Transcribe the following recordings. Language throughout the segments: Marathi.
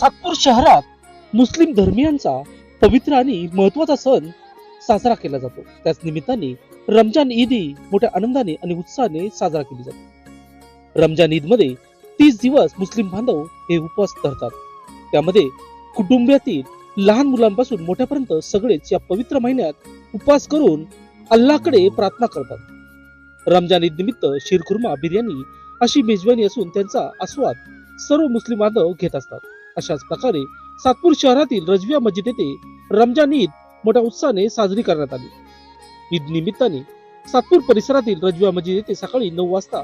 सातपूर शहरात मुस्लिम धर्मियांचा पवित्र आणि महत्त्वाचा सण साजरा केला जातो. त्याच निमित्ताने रमजान ईदही मोठ्या आनंदाने आणि उत्साहाने साजरा केली जाते. रमजान ईदमध्ये तीस दिवस मुस्लिम बांधव हे उपवास धरतात. त्यामध्ये कुटुंबातील लहान मुलांपासून मोठ्यापर्यंत सगळेच या पवित्र महिन्यात उपवास करून अल्लाकडे प्रार्थना करतात. रमजान ईद निमित्त शिरखुर्मा बिर्याणी अशी मेजवानी असून त्यांचा आस्वाद सर्व मुस्लिम बांधव घेत असतात. अशाच प्रकारे सातपूर शहरातील रजविया मस्जिद येथे रमजान ईद मोठ्या उत्साहाने साजरी करण्यात आली. ईद निमित्ताने सातपूर परिसरातील रजविया मस्जिद येथे सकाळी नऊ वाजता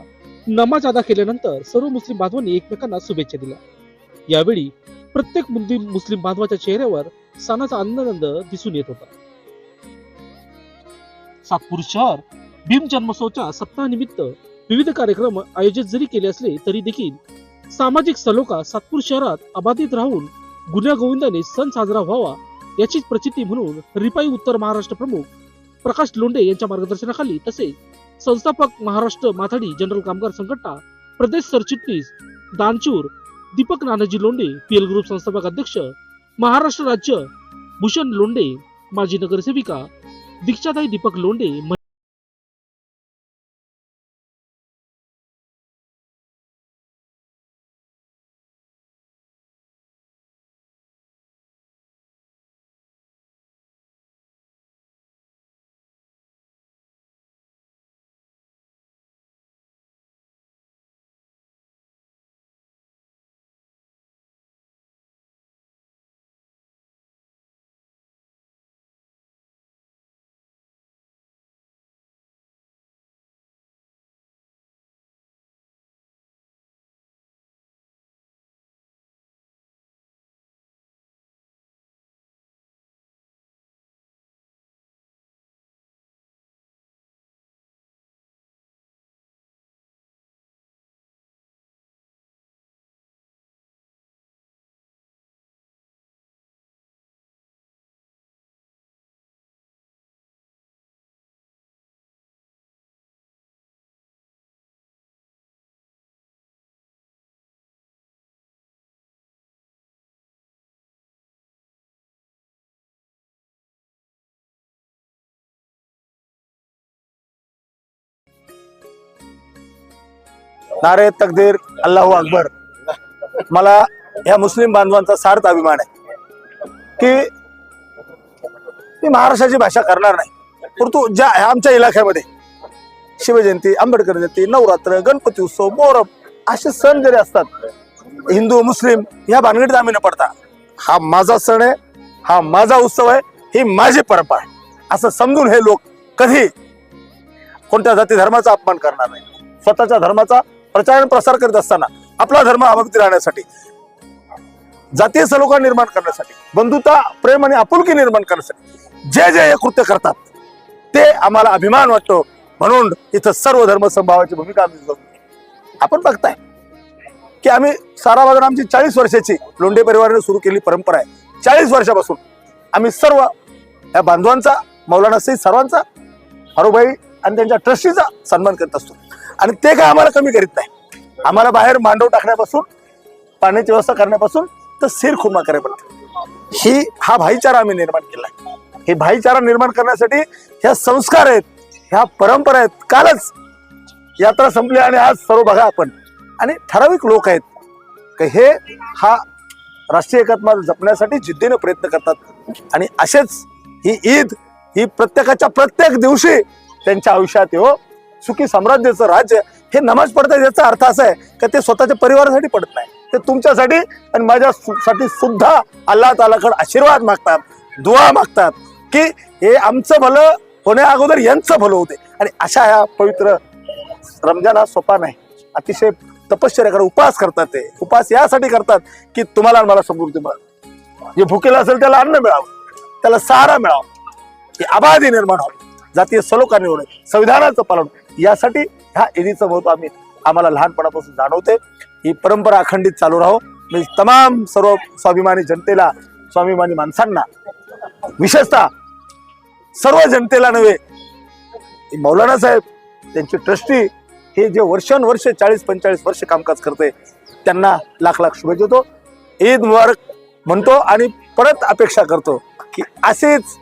नमाज अदा केल्यानंतर सर्व मुस्लिम बांधवांनी एकमेकांना शुभेच्छा दिल्या. यावेळी प्रत्येक मुस्लिम मुस्लिम बांधवाच्या चेहऱ्यावर सणाचा आनंद दिसून येत होता. सातपूर शहर भीम जन्मोत्सवच्या सप्ताहानिमित्त विविध कार्यक्रम आयोजित जरी केले असले तरी देखील सामाजिक सलोखा सातपूर शहरात अबाधित राहून गुन्ह्या गोविंदाने सण साजरा व्हावा याचीच प्रचिती म्हणून रिपाई उत्तर महाराष्ट्र प्रमुख प्रकाश लोंडे यांच्या मार्गदर्शनाखाली तसेच संस्थापक महाराष्ट्र माथाडी जनरल कामगार संघटना प्रदेश सरचिटणीस दानचूर दीपक नानाजी लोंडे पीएल ग्रुप संस्थापक अध्यक्ष महाराष्ट्र राज्य भूषण लोंडे माजी नगरसेविका दीक्षाताई दीपक लोंडे नारे तकदीर अल्लाहू अकबर. मला ह्या मुस्लिम बांधवांचा सार्थ अभिमान आहे. की मी महाराष्ट्राची भाषा करणार नाही. परंतु ज्या आमच्या इलाख्यामध्ये शिवजयंती आंबेडकर जयंती नवरात्र गणपती उत्सव मोहरम असे सण जरी असतात हिंदू मुस्लिम ह्या भानगडीत आम्ही न पडता हा माझा सण आहे हा माझा उत्सव आहे ही माझी परंपरा आहे. असं समजून हे लोक कधी कोणत्या जाती धर्माचा अपमान करणार नाही. स्वतःच्या धर्माचा प्रचार आणि प्रसार करत असताना आपला धर्म अवगती राहण्यासाठी जातीय सलोखा निर्माण करण्यासाठी बंधुता प्रेम आणि आपुलकी निर्माण करण्यासाठी जे जे हे कृत्य करतात ते आम्हाला अभिमान वाटतो. म्हणून इथं सर्व धर्म संभावाची भूमिका आम्ही आपण बघताय की आम्ही सारा बाजार आमची चाळीस वर्षाची लोंढे परिवाराने सुरू केली परंपरा आहे. चाळीस वर्षापासून आम्ही सर्व या बांधवांचा मौलाना सहित सर्वांचा हरुभाई आणि त्यांच्या ट्रस्टीचा सन्मान करत असतो. आणि ते काय आम्हाला कमी करीत नाही. आम्हाला बाहेर मांडव टाकण्यापासून पाण्याची व्यवस्था करण्यापासून तर सिर खुर्मा करायपर्यंत ही हा भाईचारा आम्ही निर्माण केला आहे हे भाईचारा निर्माण करण्यासाठी ह्या संस्कार आहेत ह्या परंपरा आहेत कालच यात्रा संपली आणि आज सर्व बघा आपण. आणि ठराविक लोक आहेत की हे हा राष्ट्रीय एकात्मा जपण्यासाठी जिद्दीने प्रयत्न करतात. आणि असेच ही ईद ही प्रत्येकाच्या प्रत्येक दिवशी त्यांच्या आयुष्यात येऊ सुखी साम्राज्याचं राज्य हे नमाज पडतात याचा अर्थ असा आहे की ते स्वतःच्या परिवारासाठी पडत नाही. ते तुमच्यासाठी आणि माझ्यासाठी सुद्धा अल्लाह तालाकडे आशीर्वाद मागतात दुवा मागतात की हे आमचं भलं होण्या अगोदर यांचं भलं होते आणि अशा ह्या पवित्र रमजान हा सोपा नाही. अतिशय तपश्चर्याकडे उपवास करतात ते. उपवास यासाठी करतात की तुम्हाला मला समृद्धी मिळावी. जे भुकेला असेल त्याला अन्न मिळावं. त्याला सहारा मिळावा. ही आबादी निर्माण व्हावी. जातीय सलोखा निवड संविधानाचं पालन यासाठी ह्या ईदीचं महत्त्व आम्ही आम्हाला लहानपणापासून जाणवते. ही परंपरा अखंडित चालू राहो. मी तमाम सर्व स्वाभिमानी जनतेला स्वाभिमानी माणसांना विशेषतः सर्व जनतेला नव्हे मौलाना साहेब त्यांची ट्रस्टी हे जे वर्षानुवर्ष चाळीस पंचेचाळीस वर्ष कामकाज करते त्यांना लाख लाख शुभेच्छा देतो. ईद मुबारक म्हणतो आणि परत अपेक्षा करतो की अशीच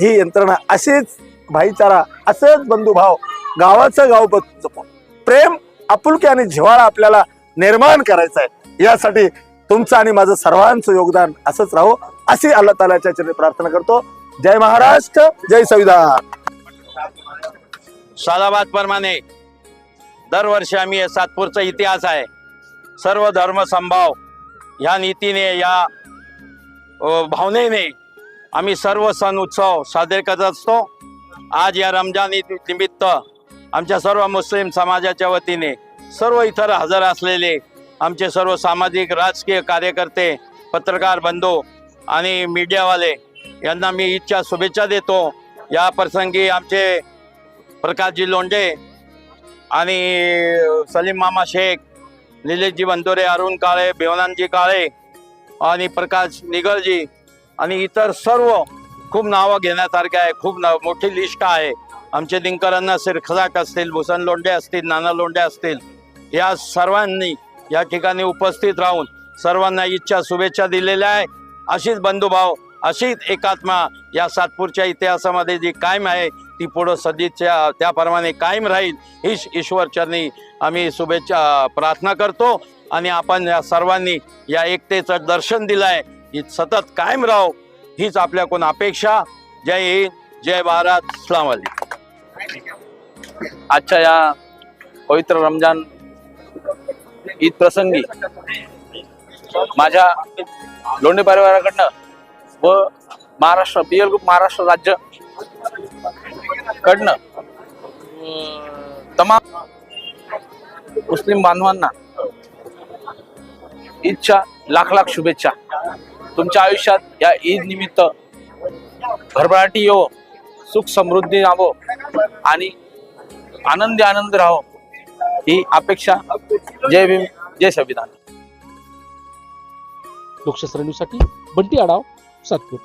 ही यंत्रणा अशीच भाईचारा असंच बंधुभाव गावाचं गाव जपून प्रेम आपुलकी आणि जिव्हाळा आपल्याला निर्माण करायचा आहे यासाठी तुमचं आणि माझं सर्वांचं योगदान असंच राहो. अशी अल्ला तालाच्या चरणी प्रार्थना करतो. जय महाराष्ट्र जय संविधान. सालाबाद प्रमाणे दरवर्षी आम्ही सातपूरचा इतिहास आहे. सर्व धर्म संभाव ह्या नीतीने या भावनेने आम्ही सर्व सण उत्सव साजरे करत असतो. आज या रमजान ईद निमित्त आमच्या सर्व मुस्लिम समाजाच्या वतीने सर्व इतर हजर असलेले आमचे सर्व सामाजिक राजकीय कार्यकर्ते पत्रकार बंधू आणि मीडियावाले यांना मी ईदच्या शुभेच्छा देतो. या प्रसंगी आमचे प्रकाशजी लोंढे आणि सलीम मामा शेख निलेशजी बंदोरे अरुण काळे भिवनानजी काळे आणि प्रकाश निगळजी आणि इतर सर्व खूप नावं घेण्यासारखे आहे खूप नाव मोठी लिस्ट आहे. आमचे दिनकरांना सिरखलाट असतील भूषण लोंढे असतील नाना लोंढे असतील या सर्वांनी या ठिकाणी उपस्थित राहून सर्वांना इच्छा शुभेच्छा दिलेल्या आहे. अशीच बंधुभाव अशीच एकात्मा या सातपूरच्या इतिहासामध्ये जी कायम आहे ती पुढं सदिच्छा त्याप्रमाणे कायम राहील हीच ईश्वरचरणी आम्ही शुभेच्छा प्रार्थना करतो. आणि आपण या सर्वांनी या एकतेचं दर्शन दिलं आहे ही सतत कायम राहो. हीच आपल्याकडून अपेक्षा. जय हिंद जय भारत इस्लाम आजच्या या पवित्र रमजान ईद प्रसंगी माझ्या लोंढे परिवाराकडनं व Maharashtra P L group Maharashtra राज्य कडनं तमाम मुस्लिम बांधवांना ईदच्या लाख लाख शुभेच्छा. तुमच्या आयुष्यात या ईद निमित्त भरभराटी येवो सुख समृद्धी राहो आणि आनंदी आनंद राहो ही अपेक्षा. जय भीम जय संविधान. लोकशास्त्र न्यूजसाठी बंटी आढाव सातपूर.